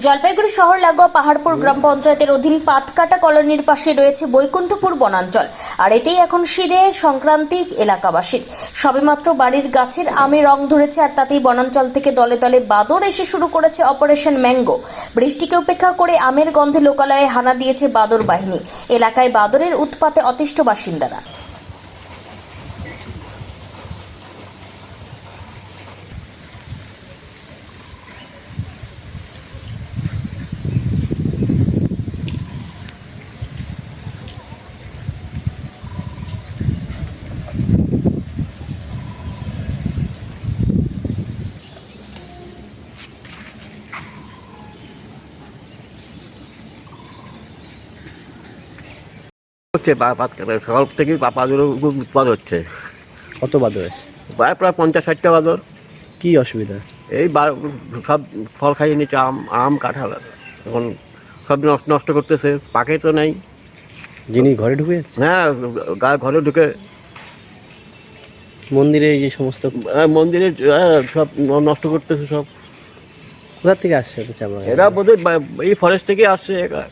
জলপাইগুড়ি শহর লাগোয়া পাহাড়পুর গ্রাম পঞ্চায়েতের অধীন পাতকাটা কলোনির পাশে রয়েছে বৈকুণ্ঠপুর বনাঞ্চল। আর এতেই এখন শিরে সংক্রান্তি এলাকাবাসীর। সবেমাত্র বাড়ির গাছের আমে রং ধরেছে আর তাতেই বনাঞ্চল থেকে দলে দলে বাদর এসে শুরু করেছে অপারেশন ম্যাঙ্গো। বৃষ্টিকে উপেক্ষা করে আমের গন্ধে লোকালয়ে হানা দিয়েছে বাদর বাহিনী। এলাকায় বাদরের উৎপাতে অতিষ্ঠ বাসিন্দারা। হচ্ছে সকাল থেকে পা- উৎপাদ হচ্ছে। কত বাদর আছে প্রায় প্রায় পঞ্চাশ ষাটটা বাদর। কি অসুবিধা? এই সব ফল খাইয়ে নিচ্ছে আম আম কাঁঠাল। এখন সব নষ্ট নষ্ট করতেছে পাকে তো নেই। যিনি ঘরে ঢুকে হ্যাঁ গা ঘরে ঢুকে। মন্দিরে যে সমস্ত আহ, মন্দিরে আহ, সব নষ্ট করতেছে সব। কোথা থেকে আসছে চামড়া? এরা বোধহয় এই ফরেস্ট থেকে আসছে এরা।